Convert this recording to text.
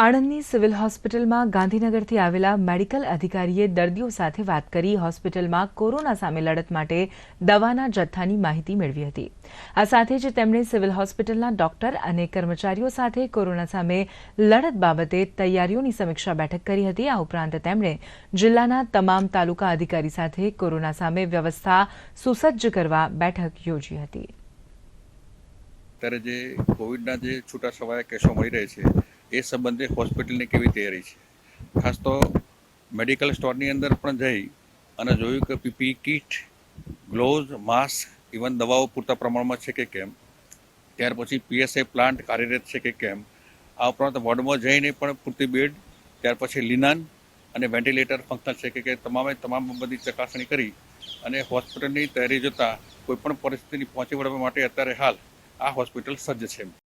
આણંદની civil હોસ્પિટલમાં ગાંધીનગરથી આવેલા મેડિકલ અધિકારીએ દર્દીઓ સાથે વાત કરી હોસ્પિટલમાં કોરોના સામે લડત માટે દવાના જથ્થાની માહિતી મેળવી હતી. આ સાથે જ તેમણે સિવિલ હોસ્પિટલના ડોક્ટર અને કર્મચારીઓ સાથે કોરોના સામે લડત બાબતે તૈયારીઓની સમીક્ષા બેઠક કરી હતી. આ ઉપરાંત તેમણે જિલ્લાના તમામ તાલુકા અધિકારી સાથે કોરોના સામે વ્યવસ્થા સુસજ્જ કરવા બેઠક યોજી હતી. અત્યારે જે કોવિડના જે છૂટા છવાયા કેસો મળી રહે છે એ સંબંધે હોસ્પિટલની કેવી તૈયારી છે? ખાસ તો મેડિકલ સ્ટોરની અંદર પણ જઈ અને જોયું કે PP kit gloves mask, even દવાઓ પૂરતા પ્રમાણમાં છે કે કેમ? ત્યાર પછી પીએસએ પ્લાન્ટ કાર્યરત છે કે કેમ? આ ઉપરાંત વોર્ડમાં જઈને પણ પૂરતી બેડ, ત્યાર પછી લિનન અને વેન્ટિલેટર ફંક્શન છે કે કે તમામે તમામ બધી ચકાસણી કરી અને હોસ્પિટલની તૈયારી જોતાં કોઈપણ પરિસ્થિતિની પહોંચી વળવા માટે અત્યારે હાલ આ હોસ્પિટલ સજ્જ છે.